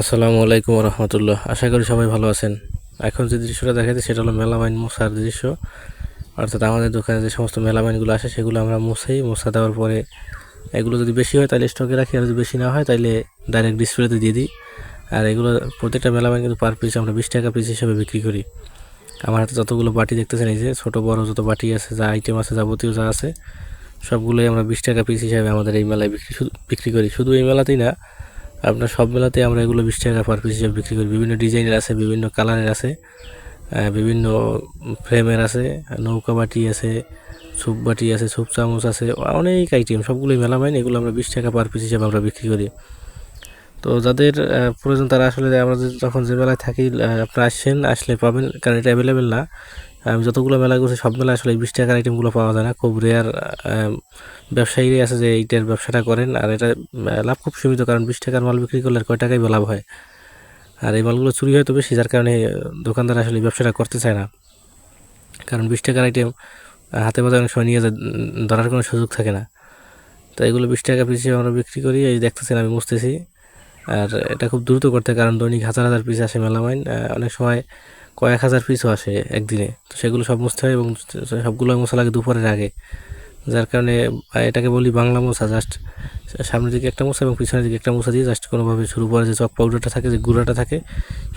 আসসালামু আলাইকুম রহমতুল্লাহ। আশা করি সবাই ভালো আছেন। এখন যে দৃশ্যটা দেখাচ্ছে সেটা হলো মেলামাইন মোসার দৃশ্য। অর্থাৎ আমাদের দোকানে যে সমস্ত মেলামাইনগুলো আসে, সেগুলো আমরা মুছেই, মোছা দেওয়ার পরে এগুলো যদি বেশি হয় তাহলে স্টকে রাখি, আর যদি বেশি না হয় তাহলে ডাইরেক্ট ডিসপ্লেতে দিয়ে দিই। আর এগুলো, প্রত্যেকটা মেলামাইন কিন্তু পার পিস আমরা বিশ টাকা পিস হিসেবে বিক্রি করি। আমার হাতে যতগুলো বাটি দেখতেছেন, এই যে ছোটো, বড় যত বাটি আছে, যা আইটেম আছে, যাবতীয় যা আছে, সবগুলোই আমরা বিশ টাকা পিস হিসাবে আমাদের এই মেলায় বিক্রি বিক্রি করি। শুধু এই মেলাতেই না আপনার সব মেলাতে আমরা এগুলো বিশ টাকা পার পিস হিসাবে বিক্রি করি। বিভিন্ন ডিজাইনের আছে, বিভিন্ন কালারের আছে বিভিন্ন ফ্রেমের আছে, নৌকা বাটি আছে, সুপ বাটি আছে, সুপ চামচ আছে, অনেক আইটেম সবগুলোই মেলা পাইন এগুলো আমরা বিশ টাকা পার পিস হিসাবে আমরা বিক্রি করি। তো যাদের প্রয়োজন তারা আসলে আমরা যখন যে মেলায় থাকি আপনারা আসছেন আসলে পাবেন, কারণ এটা অ্যাভেলেবেল না। আমি যতগুলো মেলা করছি সব মেলায় আসলে বিশ টাকার আইটেমগুলো পাওয়া যায় না। খুব রেয়ার ব্যবসায়ীরাই আছে যে এইটার ব্যবসাটা করেন। আর এটা লাভ খুব সীমিত কারণ বিশ টাকার মাল বিক্রি করলে কয় টাকাই লাভ হয়? আর এই মালগুলো চুরি হয় তো বেশি যার কারণে দোকানদার আসলে ব্যবসাটা করতে চায় না। কারণ বিশ টাকার আইটেম হাতে বাজার অনেক সময় নিয়ে যা- উম, ধরার কোনো সুযোগ থাকে না। তো এগুলো বিশ টাকা পিস আমরা বিক্রি করি এই দেখতেছেন আমি মুছতেছি। আর এটা খুব দ্রুত করতে কারণ দৈনিক হাজার হাজার পিস আসে মেলামাইন অনেক সময় কয়েক হাজার পিসও আসে একদিনে। তো সেগুলো সব মুছতে হয় এবং সবগুলো মোছা লাগে দুপুরের আগে। যার কারণে এটাকে বলি বাংলা মোছা জাস্ট সামনের দিকে একটা মোছা এবং পিছনের দিকে একটা মোছা দিয়ে জাস্ট কোনোভাবে শুরু করে যে চক পাউডারটা থাকে, যে গুঁড়াটা থাকে,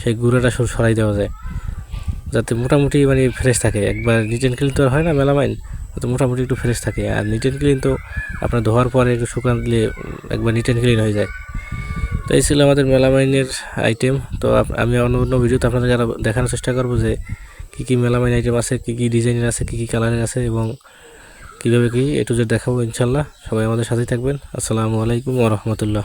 সেই গুঁড়াটা শুধু সরাই দেওয়া যায়। যাতে মোটামুটি মানে ফ্রেশ থাকে। একবার নিট অ্যান্ড ক্লিন তো আর হয় না মেলামাইন তো মোটামুটি একটু ফ্রেশ থাকে। আর নিট অ্যান্ড ক্লিন তো আপনার ধোয়ার পরে একটু শুকান দিলে একবার নিট অ্যান্ড ক্লিন হয়ে যায়। তো এই ছিল আমাদের মেলামাইনের আইটেম তো আমি অন্য অন্য ভিডিওতে আপনাদের যারা দেখানোর চেষ্টা করব যে কী কী মেলামাইন আইটেম আছে, কী কী ডিজাইনের আছে, কী কী কালারের আছে এবং কীভাবে কী এটু যে দেখাবো ইনশাল্লাহ। সবাই আমাদের সাথেই থাকবেন। আসসালামু আলাইকুম ওরহমতুল্লাহ